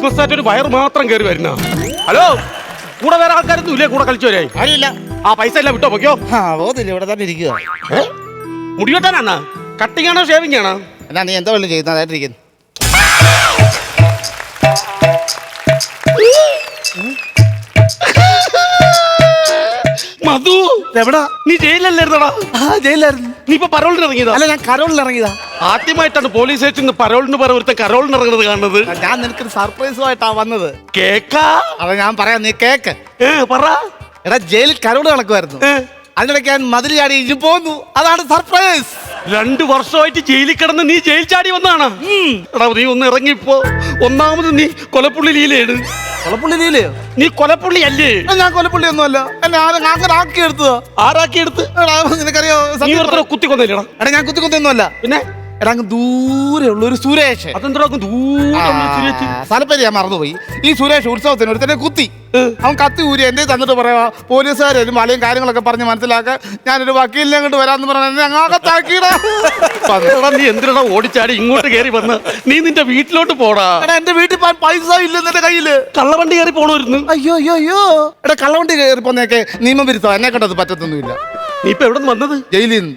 Christmas ആയിട്ട് ഒരു wire മാത്രം കയറി വരുന്ന? ഹലോ? കൂടെ വേറെ ആൾക്കാരൊന്നും ഇല്ലേ? കൂടെ കളിച്ചു വരെ അറിയില്ല ആ പൈസ എല്ലാം വിട്ടോ? പൊക്കോ ആ പോകുന്നില്ല ഇവിടെ തന്നെ ഇരിക്കുക? മുടി കട്ടിങ് ആണോ ഷേവിംഗ് ആണോ? എന്നാ നീ എന്താ വല്ലതും ചെയ്യുന്നതായിട്ടിരിക്കുന്നു എവിടാ? നീ ജയിലല്ലായിരുന്നടാ ആ ജയിലായിരുന്നു നീ ഇപ്പൊ പരോളിന് ഇറങ്ങിയതാ? അല്ല ഞാൻ കരോളിൽ ഇറങ്ങിയതാ ആദ്യമായിട്ടാണ് പോലീസ് സ്റ്റേഷനിൽ നിന്ന് പരോളിന് പറ ഒരുത്തൻ കരോളിന് ഇറങ്ങുന്നത് കാണുന്നത് ഞാൻ നിനക്കൊരു സർപ്രൈസുമായിട്ടാ വന്നത്. കേക്കാ? അതെ ഞാൻ പറയാം നീ കേക്ക്. ഏ പറ. എടാ ജയിലിൽ കരോട് നടക്കുമായിരുന്നു അതിനിടയ്ക്ക് ഞാൻ മതിൽ ചാടി ഇനി പോന്നു. അതാണ് സർപ്രൈസ്. രണ്ടു വർഷമായിട്ട് ജയിലിൽ കിടന്ന് നീ ജയിൽ ചാടി വന്നാണ്. എടാ നീ ഒന്ന് ഇറങ്ങിപ്പോ ഒന്നാമത് നീ കൊലപ്പുള്ളി ലീലയാണ്. കൊലപ്പുള്ളി നീലയോ നീ കൊലപ്പുള്ളി അല്ലേ? ഞാൻ കൊലപ്പുള്ളി ഒന്നും അല്ല ആരും അങ്ങനെ ആക്കി എടുത്തതാ ആരാക്കി എടുത്ത് എടാ നിനക്കറിയോ കുത്തി കൊന്നില്ലടാ എടാ? ഞാൻ കുത്തി അല്ല പിന്നെ? എടാ അങ്ങ് ദൂരെ ഉള്ള ഒരു സുരേഷ്. അതെന്താ ദൂരെ ഒന്ന് തിരിച്ച്. സ്ഥലപ്പേര് ഞാൻ മറന്നുപോയി. ഈ സുരേഷ് ഉത്സവത്തിന് ഒരുത്തനെ കുത്തി. അവൻ കത്തി ഊരി എന്റെ തന്നിട്ട് പറയാ പോലീസുകാരും മലയും കാര്യങ്ങളൊക്കെ പറഞ്ഞ് മനസ്സിലാക്കാൻ ഞാനൊരു വക്കീലിനെ അങ്ങോട്ട് വരാന്ന് പറഞ്ഞാൽ എടാ, നീ എന്തിനാ ഓടിച്ചാടി? ഇങ്ങോട്ട് കയറി വന്ന്. നീ നിന്റെ വീട്ടിലോട്ട് പോടാ. എടാ എന്റെ വീട്ടിൽ പൈസ ഇല്ല എന്റെ കയ്യിൽ. കള്ളവണ്ടി കയറി പോണമായിരുന്നു അയ്യോ അയ്യോ അയ്യോ. എടാ കള്ളവണ്ടി കയറി പോന്നേക്കെ നിയമം വിരുത്തോ എന്നെ കണ്ടത് പറ്റത്തൊന്നുമില്ല. നീ ഇപ്പൊ എവിടെ നിന്ന് വന്നത്? ജയിലിൽ നിന്ന്.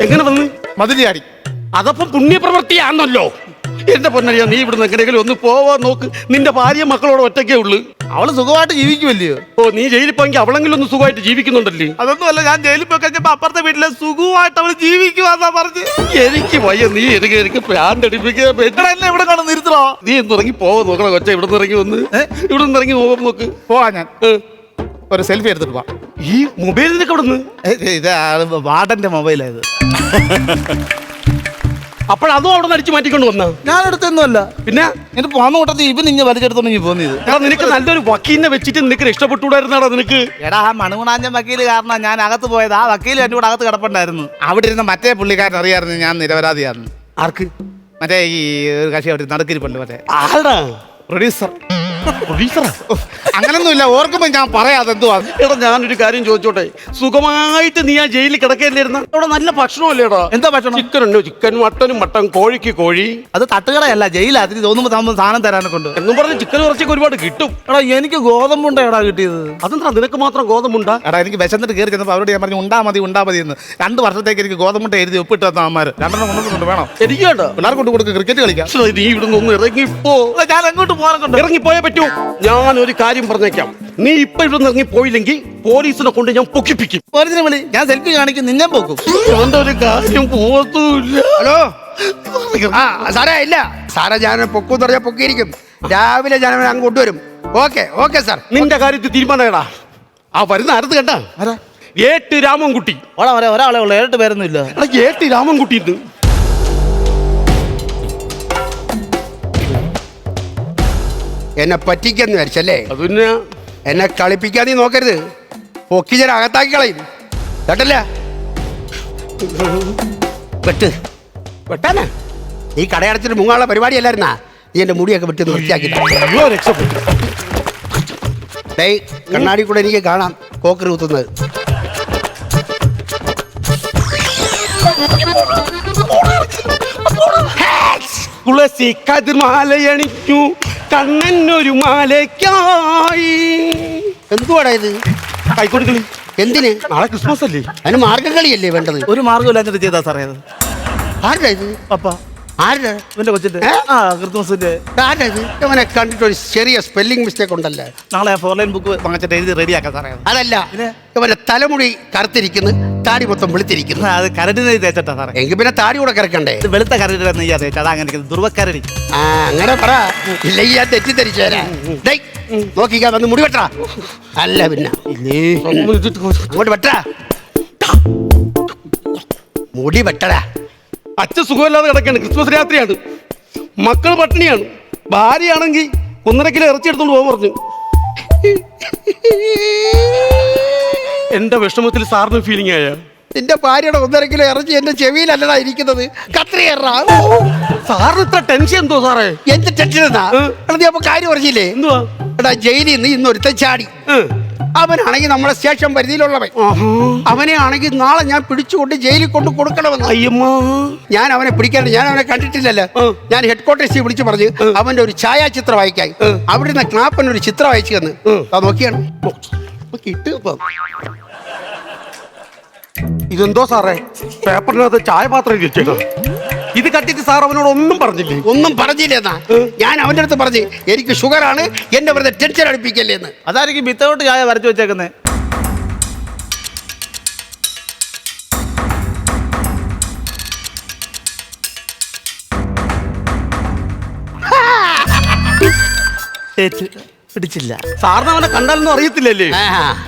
എങ്ങനെ വന്ന്? മതിലിയാടി. അതപ്പം പുണ്യപ്രവൃത്തിയാണല്ലോ എന്റെ പൊന്നരിയ നീ ഇവിടുന്ന് എങ്ങനെയെങ്കിലും ഒന്ന് പോവാൻ നോക്ക്. നിന്റെ ഭാര്യ മക്കളോട് ഒറ്റയ്ക്കേ ഉള്ളു. അവൾ സുഖമായിട്ട് ജീവിക്കുമല്ലേ ഓ നീ ജയിലിൽ പോയെങ്കിൽ അവളെങ്കിലും ഒന്ന് സുഖമായിട്ട് ജീവിക്കുന്നുണ്ടല്ലേ? അതൊന്നുമല്ല ഞാൻ ജയിലിൽ പോയി കഴിഞ്ഞപ്പോ അപ്പുറത്തെ വീട്ടിലെ സുഖമായിട്ട് അവൾ ജീവിക്കുവാന്നാ പറഞ്ഞു. എനിക്ക് വയ്യ നീ എനിക്ക് എനിക്ക് എന്നെ ഇവിടെ കാണുന്ന നിർത്തണോ നീ ഇറങ്ങി പോവാ നോക്കണ കൊച്ച ഇവിടെ നിന്ന് ഇറങ്ങി വന്ന്. ഇവിടെ നിന്ന് ഇറങ്ങി പോകാൻ നോക്ക്. പോവാ ഞാൻ. ഒരു സെൽഫി എടുത്തിട്ട് പോവാ. ഈ മൊബൈലിനൊക്കെ ഇവിടെ നിന്ന് ഇത് വാർഡന്റെ മൊബൈലായത് അപ്പോഴതും അവിടെ നിന്ന് അടിച്ചു മാറ്റിക്കൊണ്ട് വന്ന? ഞാൻ എടുത്തൊന്നുമല്ല പിന്നെ? എന്റെ പോന്ന കൂട്ടത്തിൽ ഇവൻ നിങ്ങൾ വലിച്ചെടുത്തോണ്ട് ഇനി പോന്നിത് എടാ നിനക്ക് നല്ലൊരു വക്കീലിനെ വെച്ചിട്ട് നിനക്ക് ഇഷ്ടപ്പെട്ടുകൂടായിരുന്നാടാ നിനക്ക്? എടാ ആ മണുകുണാഞ്ചൻ വക്കീൽ കാരണം ഞാൻ അകത്ത് പോയത്. ആ വക്കീൽ എന്റെ കൂടെ അകത്ത് കിടപ്പുണ്ടായിരുന്നു. അവിടെ ഇരുന്ന മറ്റേ പുള്ളിക്കാരൻ അറിയായിരുന്നു ഞാൻ നിരപരാധിയായിരുന്നു ആർക്ക്? മറ്റേ ഈ ഒരു കക്ഷി അവിടെ നടക്കിരിപ്പുണ്ട് മറ്റേ. ആരടാ പ്രൊഡ്യൂസർ. പ്രൊഡ്യൂസറാ? അങ്ങനൊന്നുമില്ല ഓർക്കുമ്പോൾ ഞാൻ പറയാതെ എന്തുവാ എടാ ഞാനൊരു കാര്യം ചോദിച്ചോട്ടെ? സുഖമായിട്ട് നീ ആ ജയിലിൽ കിടക്കല്ലായിരുന്ന അവിടെ നല്ല ഭക്ഷണമല്ലേടാ? എന്താ ഭക്ഷണം? ചിക്കൻ ഉണ്ട് ചിക്കൻ മട്ടനും മട്ടൻ കോഴിക്ക് കോഴി. അത് തട്ടുകടയല്ല ജയിലാ അതിന് തോന്നുമ്പോൾ സാധനം തരാനൊക്കെ കൊണ്ട് എന്നും പറഞ്ഞ് ചിക്കൻ കുറച്ചൊക്കെ ഒരുപാട് കിട്ടും. എടാ എനിക്ക് ഗോതമ്പുണ്ട എടാ കിട്ടിയത്. അതെന്താ നിനക്ക് മാത്രം ഗോതമ്പുണ്ടാ? എടാ എനിക്ക് വിശന്നിട്ട് കയറി ചെന്നപ്പോൾ അവരോട് ഞാൻ പറഞ്ഞു ഉണ്ടാ മതി ഉണ്ടാ മതി എന്ന്. രണ്ട് വർഷത്തേക്ക് എനിക്ക് ഗോതമ്പുണ്ട എഴുതി ഒപ്പിട്ട് തന്ന അമ്മമാർ രണ്ടെണ്ണം കൊണ്ടുവന്നിട്ടുണ്ട് വേണം. എനിക്ക് വേണ്ട പിള്ളേർ കൊണ്ട് കൊടുക്കുക ക്രിക്കറ്റ് കളിക്കാം. നീ ഇവിടുന്ന് ഒന്ന് ഇറങ്ങിപ്പോ. ഞാൻ എങ്ങോട്ട് പോകാൻ ഇറങ്ങി ഇറങ്ങിപ്പോയേ പറ്റൂ. ഞാൻ ഒരു കാര്യം പറഞ്ഞേക്കാം നീ ഇപ്പൊ ഇവിടെ ഇറങ്ങി പോയില്ലെങ്കിൽ പോലീസിനെ കൊണ്ട് ഞാൻ പൊക്കിപ്പിക്കും. പോലീസിനെ വിളി. ഞാൻ സെൽഫി കാണിക്കും നിന്നെ പോക്കും. അവന്റെ ഒരു കാര്യം പോകത്തുമില്ല ഹലോ? ആ സാറേ ഇല്ല. സാറേ ഞാൻ പൊക്കൂന്ന് പറഞ്ഞാൽ പൊക്കിയിരിക്കും. രാവിലെ ഞാൻ അവനെ അങ്ങ് കൊണ്ടുവരും. Okay okay sir. നിന്റെ കാര്യത്തിൽ തീരുമാനം ആ വരുന്ന ആരത് കണ്ട? ആരാ? ഏട്ട് രാമൻകുട്ടി. ഓടാ ഒരേ ഒരാളെ ഉള്ളു. ഏട്ട് പേരൊന്നും ഇല്ല ഏട്ട് രാമൻകുട്ടി എന്നെ പറ്റിക്കെന്ന് വരച്ചല്ലേ അത് പിന്നെ എന്നെ കളിപ്പിക്കാൻ നീ നോക്കരുത്. പൊക്കി ഞാൻ അകത്താക്കി കളയും. കേട്ടല്ല? വെട്ട്. വെട്ടാനാ? ഈ കടയടച്ചിട്ട് മുങ്ങാനുള്ള പരിപാടി അല്ലായിരുന്നാ? നീ എന്റെ മുടിയൊക്കെ വെട്ടി വൃത്തിയാക്കി ഡേയ് കണ്ണാടി കൂടെ എനിക്ക് കാണാം. കോക്കറി കുത്തുന്നത്. തുളസി കതിർമാലയണിക്കു. കണ്ണനൊരു മാലയ്ക്കായി. എന്തുവാടാ ഇത്? കൈക്കൊടുക്കളി എന്തിന്? നാളെ ക്രിസ്മസ് അല്ലേ അതിന് മാർഗംകളിയല്ലേ വേണ്ടത്? ഒരു മാർഗമില്ലാഞ്ഞിട്ട് ചെയ്താ സാറേ അത്? ആരുടെ ഇത്? പപ്പ ആരുടെ? ഇവന്റെ കൊച്ചിന്റെ. ആ ക്രിസ്മസിന്റെ ആരുടെ ഇവനെ കണ്ടിട്ട് ഒരു ചെറിയ സ്പെല്ലിംഗ് മിസ്റ്റേക്ക് ഉണ്ടല്ലേ? നാളെ ഫോർ ലൈൻ ബുക്ക് വാങ്ങിച്ചിട്ട് എഴുതി റെഡിയാക്കാം സാറേ അതല്ല? ഇവന്റെ തലമുടി കറുത്തിരിക്കുന്നു താടി മൊത്തം വെളുത്തിരിക്കുന്നു. അത് കരടിനെ തേച്ചിട്ടാ സാറേ. എങ്കിൽ പിന്നെ താടി കൂടെ കിടക്കണ്ടേ ഇത് വെളുത്ത കരടിനെ നെയ്യാ തേച്ച അതാ അങ്ങനെ ദുർവക്കരടി. ആ അങ്ങനെ പറ. ഇല്ലെങ്കിൽ ഞാൻ തെറ്റിദ്ധരിച്ചു തരാം. ഡേയ്, നോക്കിക്കാ വന്ന് മുടി വെട്ടാ അല്ല പിന്നെ. അങ്ങോട്ട് വെട്ടാ മുടി വെട്ടടാ. അച്ഛൻ സുഖമില്ലാതെ കിടക്കാണ്. ക്രിസ്മസ് രാത്രിയാണ്. മക്കൾ പട്ടിണിയാണ്. ഭാര്യയാണെങ്കിൽ ഒന്നര കിലോ ഇറച്ചി എടുത്തോണ്ട് പോകാൻ പറഞ്ഞു. എന്റെ വിഷമത്തിൽ സാറിന് ഫീലിംഗ് ആയ? നിന്റെ ഭാര്യയുടെ ഒന്നര കിലോ ഇറച്ചി എന്റെ ചെവിയിലല്ലടാ ഇരിക്കുന്നത്. കത്രി സാറിന് ഇത്ര ടെൻഷൻ എന്തോ സാറേ? എന്ത് ടെൻഷൻ എന്താ നീ അപ്പൊ കാര്യം പറഞ്ഞില്ലേ എന്തുവാ? എടാ ജയിലിൽ നിന്ന് ഇന്നൊരുത്തൻ ചാടി. അവനാണെങ്കിൽ നമ്മളെ സ്റ്റേഷൻ പരിധിയിലുള്ളവൻ. അവനെ ആണെങ്കിൽ നാളെ ഞാൻ പിടിച്ചുകൊണ്ട് ജയിലിൽ കൊണ്ട് കൊടുക്കണമെന്ന്. അയ്യമ്മ. ഞാൻ അവനെ പിടിക്കാൻ ഞാൻ അവനെ കണ്ടിട്ടില്ലല്ലോ. ഞാൻ ഹെഡ് ക്വാർട്ടേഴ്സിൽ വിളിച്ചു പറഞ്ഞു അവന്റെ ഒരു ഛായാചിത്രം അയക്കാൻ അവിടുന്ന് ക്ലാപ്പൻ ഒരു ചിത്രം അയച്ചു തന്നു. അത് നോക്കിയാണ്. കിട്ടും ഇതെന്തോ സാറേ? പേപ്പറിനകത്ത് ചായ പാത്രം വെച്ചേക്കാം ഇത് കട്ടിട്ട് സാർ അവനോട് ഒന്നും പറഞ്ഞില്ലേ? ഒന്നും പറഞ്ഞില്ലെന്നാ ഞാൻ അവന്റെ അടുത്ത് പറഞ്ഞു എനിക്ക് ഷുഗറാണ് എന്നെ വെറുതെ ടെൻഷൻ അടുപ്പിക്കല്ലേ എന്ന്. അതായിരിക്കും വിത്തൗട്ട് ചായ വരച്ചു വെച്ചേക്കുന്നത് പിടിച്ചില്ല. സാറിന് അവനെ കണ്ടാലൊന്നും അറിയത്തില്ലല്ലേ?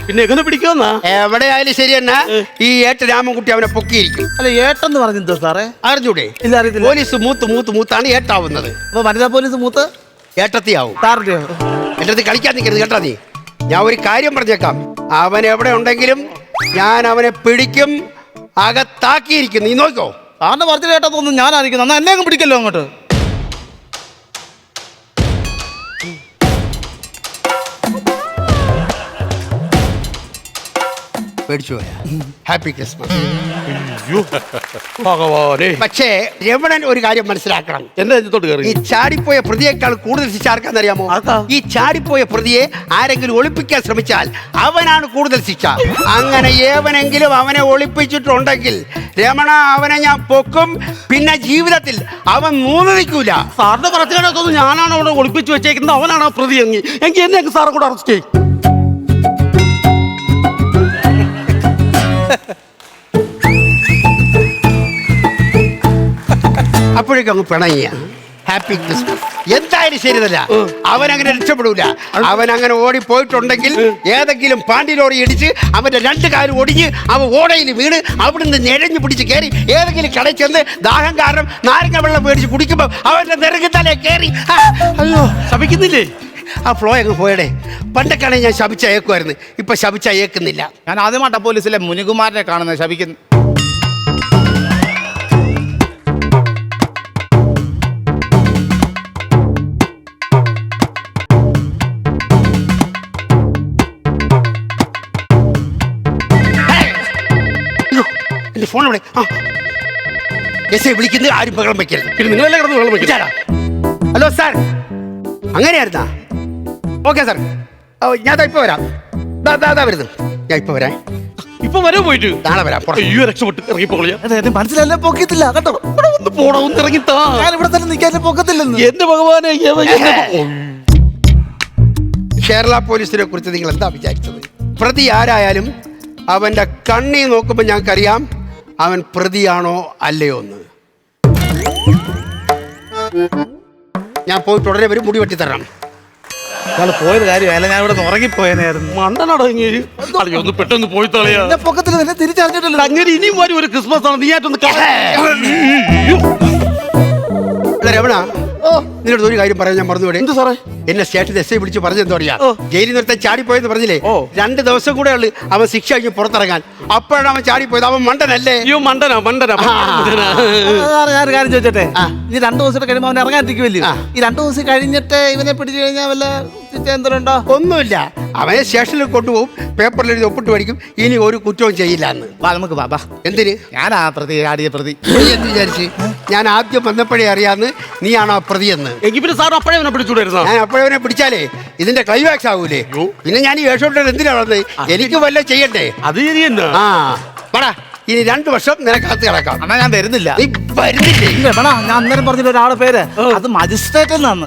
പിന്നെ എങ്ങനെ പിടിക്കുമെന്നാ? എവിടെയായാലും ശരി തന്നെ ഈ ഏട്ട രാമൻകുട്ടി അവനെ പൊക്കിയിരിക്കും. അല്ല ഏട്ടെന്ന് പറഞ്ഞിട്ടോ സാറേ? അറിഞ്ഞൂടെ? ഇല്ല അറിയത്തില്ല. പോലീസ് മൂത്ത് മൂത്ത് മൂത്താണ് ഏട്ടാവുന്നത്. അപ്പൊ വനിതാ പോലീസ് മൂത്ത്? ഏട്ടത്തിയാവും. സാറിന്റെ എന്റെ അടുത്ത് കളിക്കാൻ നിൽക്കരുത് കേട്ടാ നീ. ഞാൻ ഒരു കാര്യം പറഞ്ഞേക്കാം. അവൻ എവിടെ ഉണ്ടെങ്കിലും ഞാൻ അവനെ പിടിക്കും അകത്താക്കിയിരിക്കും. നീ നോക്കോ. സാറിന്റെ പറഞ്ഞ കേട്ടതൊന്നും തോന്നുന്നു ഞാനായിരിക്കും എന്നാ എന്നെ പിടിക്കല്ലോ അങ്ങോട്ട്. പേടിച്ചു പോയ ഹാപ്പി ക്രിസ്മസ് അയ്യോ ഭഗവാനെ. പക്ഷേ രമണൻ ഒരു കാര്യം മനസ്സിലാക്കണം. എന്റെ നെഞ്ചത്തോട്ട് ഈ ചാടിപ്പോയ പ്രതിയേക്കാൾ കൂടുതൽ ശിക്ഷ ആർക്കാന്നറിയാമോ ആർക്കാ? ഈ ചാടിപ്പോയ പ്രതിയെ ആരെങ്കിലും ഒളിപ്പിക്കാൻ ശ്രമിച്ചാൽ അവനാണ് കൂടുതൽ ശിക്ഷ. അങ്ങനെ ഏവനെങ്കിലും അവനെ ഒളിപ്പിച്ചിട്ടുണ്ടെങ്കിൽ രമണ അവനെ ഞാൻ പൊക്കും. പിന്നെ ജീവിതത്തിൽ അവൻ മൂന്ന് നിൽക്കൂല സാറിന്റെ കറക്റ്റ് ഞാനാണ് അവിടെ ഒളിപ്പിച്ചു വെച്ചേക്കുന്നത്. അവനാണ് ആ പ്രതി എങ്കിൽ. എങ്കിൽ എന്നെ സാറെ കൂടെ അറസ്റ്റ് ചെയ്യും. അപ്പോഴേക്കും അങ്ങ് പിണങ്ങിയ. ഹാപ്പി ക്രിസ്മസ് എന്തായാലും ശരിയല്ല. അവൻ അങ്ങനെ രക്ഷപ്പെടൂല. അവൻ അങ്ങനെ ഓടി പോയിട്ടുണ്ടെങ്കിൽ ഏതെങ്കിലും പാണ്ടി ലോറി ഇടിച്ച് അവന്റെ രണ്ട് കാലും ഒടിഞ്ഞ് അവൻ ഓടയിൽ വീണ് അവിടുന്ന് ഞെഴഞ്ഞു പിടിച്ച് കയറി ഏതെങ്കിലും കടയിൽ ചെന്ന് ദാഹം കാരണം നാരങ്ങ വെള്ളം മേടിച്ച് കുടിക്കുമ്പോൾ അവന്റെ നെറുകത്തലേ കയറി. അയ്യോ. ശപിക്കുന്നില്ലേ? ആ ഫ്ലോ അങ്ങ് പോയടേ. പണ്ടൊക്കെയാണെങ്കിൽ ഞാൻ ശപിച്ച ഏക്കുമായിരുന്നു. ഇപ്പൊ ശപിച്ച ഏക്കുന്നില്ല. ഞാൻ ആദ്യമായിട്ട് പോലീസിലെ മുനികുമാരനെ കാണുന്നത്. ശപിക്കുന്നു. ഫോൺ ഇവിടെ എസ് ഐ വിളിക്കുന്നത് ആരും ബഹളം വെക്കരുത്. പിന്നെ നിങ്ങളെല്ലാം കിടന്ന് വെള്ളം വെക്കും ഇതാരാ? Hello sir. അങ്ങനെയായിരുന്നാ? Okay sir. ഞാൻ ഇപ്പൊ വരാം. ദാ ദാ ദാ വരുന്നു. ഞാൻ ഇപ്പൊ വരാം. ഇപ്പൊ വരാൻ പോയിട്ട്? നാളെ വരാം. അയ്യോ രക്ഷപ്പെട്ട് ഇറങ്ങിപ്പോളിയാ മനസ്സിലല്ലേ പൊക്കത്തില്ല. കേട്ടോ? ഇവിടെ ഒന്ന് പോടാ ഒന്ന് ഇറങ്ങിത്താ ഞാൻ ഇവിടെ തന്നെ നിൽക്കാൻ പൊക്കത്തില്ലെന്ന്. എന്റെ ഭഗവാനെ കേരള പോലീസിനെ കുറിച്ച് നിങ്ങൾ എന്താ വിചാരിച്ചത്? പ്രതി ആരായാലും അവന്റെ കണ്ണി നോക്കുമ്പോൾ ഞങ്ങൾക്കറിയാം അവൻ പ്രതിയാണോ അല്ലയോ എന്ന്. ഞാൻ പോയിട്ട് ഉടനെ വരും മുടി വെട്ടി തരണം. ഇയാൾ പോയത് കാര്യമല്ല ഞാൻ ഇവിടെ ഉറങ്ങി ഉറങ്ങിപ്പോയനായിരുന്നു. മണ്ടനടങ്ങി ഒന്ന് പെട്ടെന്ന് പോയി തളയാ. എന്റെ പൊക്കത്തിൽ നിന്നെ തിരിച്ചറിഞ്ഞിട്ടില്ല അങ്ങനെ ഇനിയും വരും ഒരു ക്രിസ്മസ് ആണ്. നീ ആയിട്ടൊന്ന് കള- അയ്യോ. നിന്നോട് ഒരു കാര്യം പറയാൻ ഞാൻ മറന്നുവിടെ എന്താ സാറേ? എന്നെ സ്റ്റേഷനിൽ എസ് ഐ വിളിച്ച് പറഞ്ഞെന്താ പറയാ ഓ. ജയിലിൽ നിർത്താൻ ചാടിപ്പോയെന്ന് പറഞ്ഞില്ലേ? ഓ. രണ്ട് ദിവസം കൂടെ ഉള്ളു അവൻ ശിക്ഷ കഴിഞ്ഞ് പുറത്തിറങ്ങാൻ. അപ്പോഴാണ് അവൻ ചാടിപ്പോയത്. അവൻ മണ്ടനല്ലേ? അയ്യോ മണ്ടനാ മണ്ടനാ. ഞാൻ കാര്യം ചോദിച്ചെ. ഈ രണ്ടു ദിവസം കഴിയുമ്പോൾ അവൻ ഇറങ്ങാതിരിക്കുമല്ലേ. ഈ രണ്ടു ദിവസം കഴിഞ്ഞിട്ട് ഇവനെ പിടിച്ചു കഴിഞ്ഞാൽ വല്ല എന്തെങ്കിലും ഒന്നുമില്ല. അവനെ സ്റ്റേഷനിൽ കൊണ്ടുപോകും പേപ്പറിൽ എഴുതി ഒപ്പിട്ട് മേടിക്കും ഇനി ഒരു കുറ്റവും ചെയ്യില്ല എന്ന്. വാ നമുക്ക് ബാബാ എന്തിന്? ഞാനാ പ്രതി ആടിയ പ്രതി. നീ എന്ത് വിചാരിച്ച്? ഞാൻ ആദ്യം വന്നപ്പോഴേ അറിയാന്ന്. നീയാണോ ആ പ്രതിയെന്ന്? എങ്കിൽ പിന്നെ സാർ അപ്പഴേ അവനെ പിടിച്ചുകൂടായിരുന്നോ ഞാൻ അപ്പോഴവനെ പിടിച്ചാലേ ഇതിന്റെ ക്ലൈമാക്സ് ആവൂലേ. പിന്നെ ഞാൻ ഈ വേഷോട്ട് എന്തിനാ വന്നത് എനിക്ക് വല്ല ചെയ്യണ്ടേ? അത് ശരി തന്നെ ആ. പടാ ഇനി രണ്ടു വർഷം നിനക്കകത്ത് കിടക്കാം. എന്നാ ഞാൻ വരുന്നില്ല. നീ വരുന്നില്ലേ? ഇല്ല, വേണോ ഞാൻ അന്നേരം പറഞ്ഞില്ല ഒരാളെ പേര്. അത് മജിസ്ട്രേറ്റ് എന്നാണ്